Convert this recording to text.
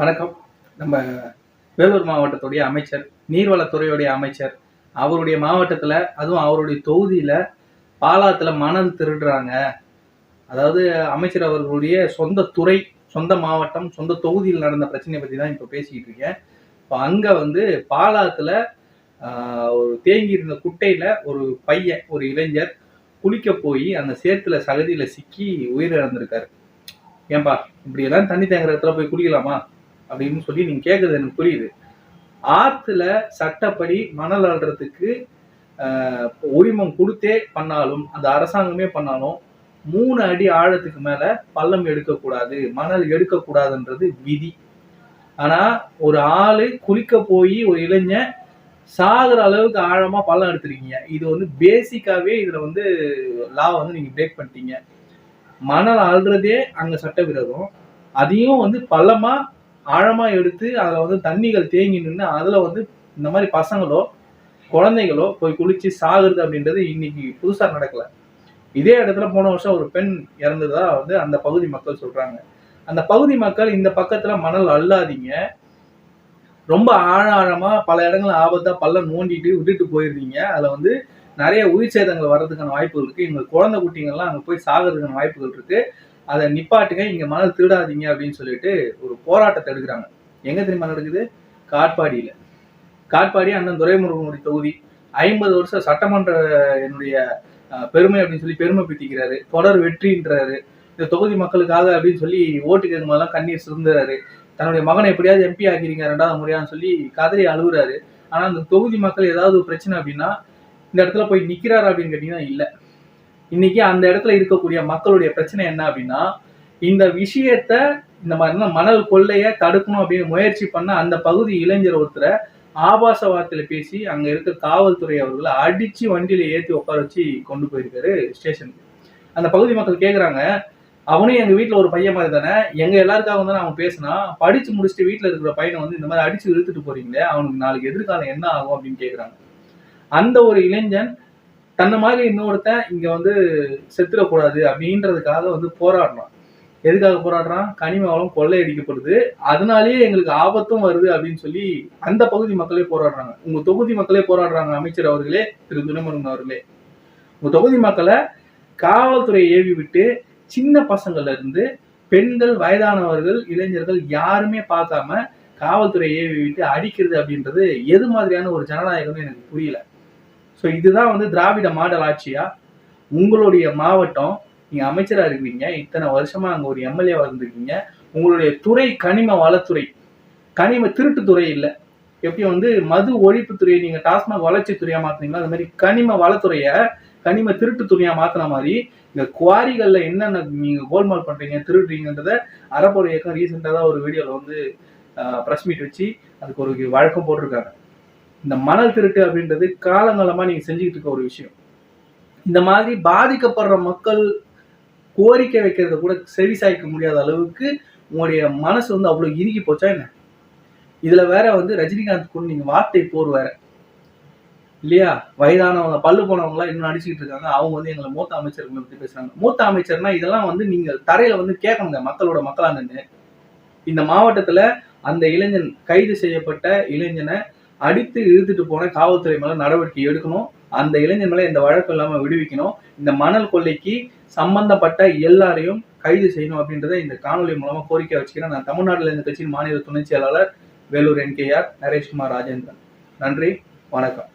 வணக்கம். நம்ம வேலூர் மாவட்டத்துடைய அமைச்சர் நீர்வளத்துறையுடைய அமைச்சர் அவருடைய மாவட்டத்தில் அதுவும் அவருடைய தொகுதியில் பாலாத்தில் மணல் திருடுறாங்க. அதாவது அமைச்சர் அவர்களுடைய சொந்த துறை சொந்த மாவட்டம் சொந்த தொகுதியில் நடந்த பிரச்சனையை பற்றி தான் இப்போ பேசிக்கிட்டு இருக்கேன். இப்போ அங்கே வந்து பாலாத்தில் ஒரு தேங்கி இருந்த குட்டையில் ஒரு பையன் ஒரு இளைஞர் குளிக்க போய் அந்த சேத்துல சகதியில் சிக்கி உயிரிழந்திருக்காரு. ஏன்பா இப்படி எல்லாம் தண்ணி தேங்குற இடத்துல போய் குளிக்கலாமா? அப்படின்னு சொல்லி நீங்க கேட்குறது எனக்கு புரியுது. ஆத்துல சட்டப்படி மணல் அள்ளுறதுக்கு உரிமம் கொடுத்தே பண்ணாலும் அந்த அரசாங்கமே பண்ணாலும் மூணு அடி ஆழத்துக்கு மேல பள்ளம் எடுக்கக்கூடாது மணல் எடுக்கக்கூடாதுன்றது விதி. ஆனா ஒரு ஆளு குளிக்க போய் ஒரு இளைஞன் சாகுற அளவுக்கு ஆழமா பள்ளம் எடுத்திருக்கீங்க. இது வந்து பேசிக்காவே இதுல வந்து லா வந்து நீங்க பிரேக் பண்ணிட்டீங்க. மணல் அழுறதே அங்க சட்டவிரோதம் அதையும் வந்து பள்ளமா ஆழமா எடுத்து அதுல வந்து தண்ணிகள் தேங்கி நின்று அதுல வந்து இந்த மாதிரி பசங்களோ குழந்தைகளோ போய் குளிச்சு சாகுறது அப்படின்றது இன்னைக்கு புதுசா நடக்கல. இதே இடத்துல போன வருஷம் ஒரு பெண் இறந்ததா வந்து அந்த பகுதி மக்கள் சொல்றாங்க. அந்த பகுதி மக்கள் இந்த பக்கத்துல மணல் அள்ளாதீங்க. ரொம்ப ஆழ ஆழமா பல இடங்கள்ல ஆபத்தா பள்ளம் நோண்டிட்டு விட்டுட்டு போயிருந்தீங்க அதுல வந்து நிறைய உயிர் சேதங்கள் வர்றதுக்கான வாய்ப்புகள் இருக்கு. எங்க குழந்தை குட்டிங்கள்லாம் அங்க போய் சாகிறதுக்கான வாய்ப்புகள் இருக்கு. அதை நிப்பாட்டுங்க இங்க மணல் திருடாதீங்க அப்படின்னு சொல்லிட்டு ஒரு போராட்டத்தை எடுக்கிறாங்க. எங்க தெரியுமா நடக்குது? காட்பாடியில. காட்பாடி அண்ணன் துரைமுருகனுடைய தொகுதி. ஐம்பது வருஷம் சட்டமன்ற என்னுடைய பெருமை அப்படின்னு சொல்லி பெருமை பித்திக்கிறாரு. தொடர் வெற்றின்றாரு. இந்த தொகுதி மக்களுக்காக அப்படின்னு சொல்லி ஓட்டு கேட்கும் போதெல்லாம் கண்ணீர் சிந்துறாரு தன்னுடைய மகனை எப்படியாவது எம்பி ஆக்கிறீங்க ரெண்டாவது முறையான்னு சொல்லி கதறி அழுகுறாரு. ஆனா அந்த தொகுதி மக்கள் ஏதாவது ஒரு பிரச்சனை அப்படின்னா இந்த இடத்துல போய் நிக்கிறாரு அப்படின்னு கேட்டீங்கன்னா இல்ல. இன்னைக்கு அந்த இடத்துல இருக்கக்கூடிய மக்களுடைய பிரச்சனை என்ன அப்படின்னா இந்த விஷயத்த இந்த மாதிரி மணல் கொள்ளைய தடுக்கணும் அப்படின்னு முயற்சி பண்ண அந்த பகுதி இளைஞர் ஒருத்தரை ஆபாச வார்த்தையில பேசி அங்க இருக்க காவல்துறை அவர்களை அடிச்சு வண்டியில ஏத்தி உட்கார வச்சு கொண்டு போயிருக்காரு ஸ்டேஷனுக்கு. அந்த பகுதி மக்கள் கேக்குறாங்க அவனும் எங்க வீட்டுல ஒரு பையன் மாதிரி தானே எங்க எல்லாருக்காக வந்து அவன் பேசினா படிச்சு முடிச்சுட்டு வீட்டுல இருக்கிற பையனை வந்து இந்த மாதிரி அடிச்சு இழுத்துட்டு போறீங்களே அவனுக்கு நாளைக்கு எதிர்காலம் என்ன ஆகும் அப்படின்னு கேக்குறாங்க. அந்த ஒரு இளைஞன் தன்னை மாதிரி இன்னொருத்தன் இங்க வந்து செத்துடக்கூடாது அப்படின்றதுக்காக வந்து போராடுறான். எதுக்காக போராடுறான்? கனிம வளம் கொள்ளையடிக்கப்படுது. அதனாலேயே எங்களுக்கு ஆபத்தும் வருது அப்படின்னு சொல்லி அந்த பகுதி மக்களே போராடுறாங்க. உங்க தொகுதி மக்களே போராடுறாங்க அமைச்சர் அவர்களே திரு துரைமுருகன் அவர்களே. உங்க தொகுதி மக்களை காவல்துறையை ஏவி விட்டு சின்ன பசங்கள்ல இருந்து பெண்கள் வயதானவர்கள் இளைஞர்கள் யாருமே பார்க்காம காவல்துறையை ஏவி விட்டு அடிக்கிறது அப்படின்றது எது மாதிரியான ஒரு ஜனநாயகம்னு எனக்கு புரியல. ஸோ இதுதான் வந்து திராவிட மாடல் ஆட்சியா? உங்களுடைய மாவட்டம் நீங்க அமைச்சரா இருக்கிறீங்க இத்தனை வருஷமா அங்க ஒரு எம்எல்ஏவா இருந்திருக்கீங்க. உங்களுடைய துறை கனிம வளத்துறை. கனிம திருட்டுத்துறை இல்லை. எப்படி வந்து மது ஒழிப்புத்துறையை நீங்க டாஸ்மாக் வளர்ச்சித்துறையா மாத்துனீங்களோ அது மாதிரி கனிம வளத்துறைய கனிம திருட்டு திருட்டுத்துறையா மாத்தின மாதிரி இந்த குவாரிகள்ல என்னென்ன நீங்க கோல்மால் பண்றீங்க திருடுறீங்கன்றத அறப்போர் இயக்கம் ரீசெண்டாக தான் ஒரு வீடியோல வந்து ப்ரெஸ் மீட் வச்சு அதுக்கு ஒரு வழக்கம் போட்டிருக்காங்க. இந்த மணல் திருட்டு அப்படின்றது காலங்காலமா நீங்க செஞ்சுக்கிட்டு இருக்க ஒரு விஷயம். இந்த மாதிரி பாதிக்கப்படுற மக்கள் கோரிக்கை வைக்கிறத கூட செவி சாய்க்க முடியாத அளவுக்கு உங்களுடைய மனசு வந்து அவ்வளவு இறுகி போச்சா என்ன? இதுல வேற வந்து ரஜினிகாந்த் கூட நீங்க வார்த்தை போர் வேற. இல்லையா? வயதானவங்க பல்லு போனவங்க இன்னும் அடிச்சுக்கிட்டு இருக்காங்க. அவங்க வந்து எங்களை மூத்த அமைச்சர்களை பத்தி பேசுறாங்க. மூத்த அமைச்சர்னா இதெல்லாம் வந்து நீங்க தரையில வந்து கேட்கணுங்க மக்களோட மக்களாக நின்று இந்த மாவட்டத்துல அந்த இளைஞன் கைது செய்யப்பட்ட இளைஞனை அடித்து இழுத்துட்டு போன காவல்துறை மேல நடவடிக்கை எடுக்கணும். அந்த இளைஞன் மேல இந்த வழக்கு இல்லாம விடுவிக்கணும். இந்த மணல் கொள்ளைக்கு சம்பந்தப்பட்ட எல்லாரையும் கைது செய்யணும் அப்படின்றத இந்த காணொலி மூலமா கோரிக்கை வச்சுக்கிறேன். நான் தமிழ்நாட்டில் இந்த கட்சியின் மாநில துணைச் செயலாளர் Vellore N K R Nareshkumar Rajendran. நன்றி வணக்கம்.